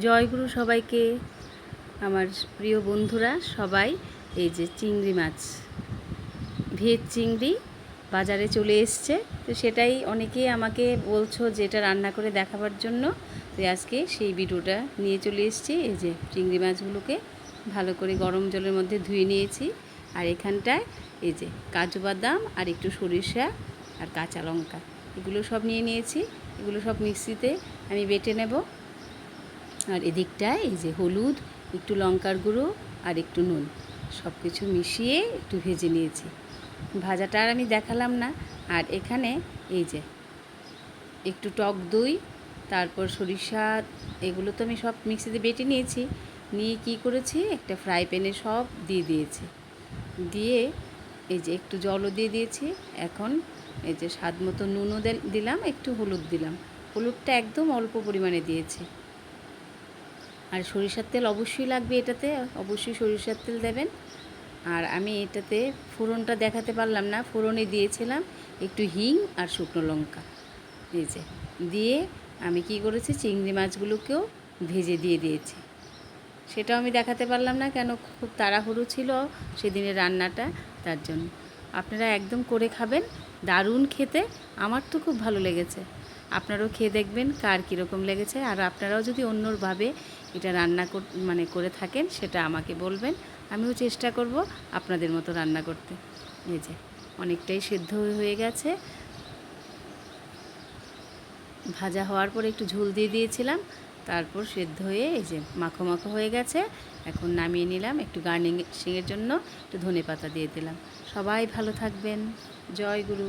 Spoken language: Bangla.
জয়গুরু সবাইকে, আমার প্রিয় বন্ধুরা সবাই, এই যে চিংড়ি মাছ, ভেজ চিংড়ি বাজারে চলে এসছে। তো সেটাই অনেকেই আমাকে বলছো যে এটা রান্না করে দেখাবার জন্য। তো আজকে সেই ভিডিওটা নিয়ে চলে এসেছি। এই যে চিংড়ি মাছগুলোকে ভালো করে গরম জলের মধ্যে ধুয়ে নিয়েছি। আর এখানটায় এই যে কাজু বাদাম আর একটু সরিষা আর কাঁচা লঙ্কা, এগুলো সব নিয়ে নিয়েছি। এগুলো সব মিক্সিতে আমি বেটে নেব। আর এদিকটায় এই যে হলুদ, একটু লঙ্কার গুঁড়ো আর একটু নুন। সব কিছু মিশিয়ে একটু ভেজে নিয়েছি। ভাজাটা আর আমি দেখালাম না। আর এখানে এই যে একটু টক দই, তারপর সরিষা, এগুলো তো আমি সব মিক্সিতে বেটে নিয়েছি। নিয়ে কি করেছি? একটা ফ্রাই প্যানে সব দিয়ে দিয়েছি। দিয়ে এই যে একটু জলও দিয়ে দিয়েছি। এখন এই যে স্বাদ মতো নুনও দিলাম, একটু হলুদ দিলাম। হলুদটা একদম অল্প পরিমাণে দিয়েছি। আর সরিষার তেল অবশ্যই লাগবে এটাতে, অবশ্যই সরিষার তেল দেবেন। আর আমি এটাতে ফোড়নটা দেখাতে পারলাম না, ফোড়নে দিয়েছিলাম একটু হিং আর শুকনো লঙ্কা। এই যে, দিয়ে আমি কি করেছি, চিংড়ি মাছগুলোকেও ভেজে দিয়ে দিয়েছি। সেটাও আমি দেখাতে পারলাম না কেন, খুব তাড়াহুড়ো ছিল সেদিনের রান্নাটা, তার জন্য। আপনারা একদম করে খাবেন, দারুণ খেতে, আমার তো খুব ভালো লেগেছে। আপনারাও খেয়ে দেখবেন কার কীরকম লেগেছে। আর আপনারাও যদি অন্যভাবে এটা রান্না কর মানে করে থাকেন, সেটা আমাকে বলবেন। আমিও চেষ্টা করব আপনাদের মতো রান্না করতে। এই যে, অনেকটাই সেদ্ধ হয়ে গেছে। ভাজা হওয়ার পর একটু ঝুল দিয়ে দিয়েছিলাম। তারপর সেদ্ধ হয়ে এই যে মাখো মাখো হয়ে গেছে। এখন নামিয়ে নিলাম একটু গার্নিশিংয়ের জন্য। একটু ধনে পাতা দিয়ে দিলাম। সবাই ভালো থাকবেন। জয় গুরু।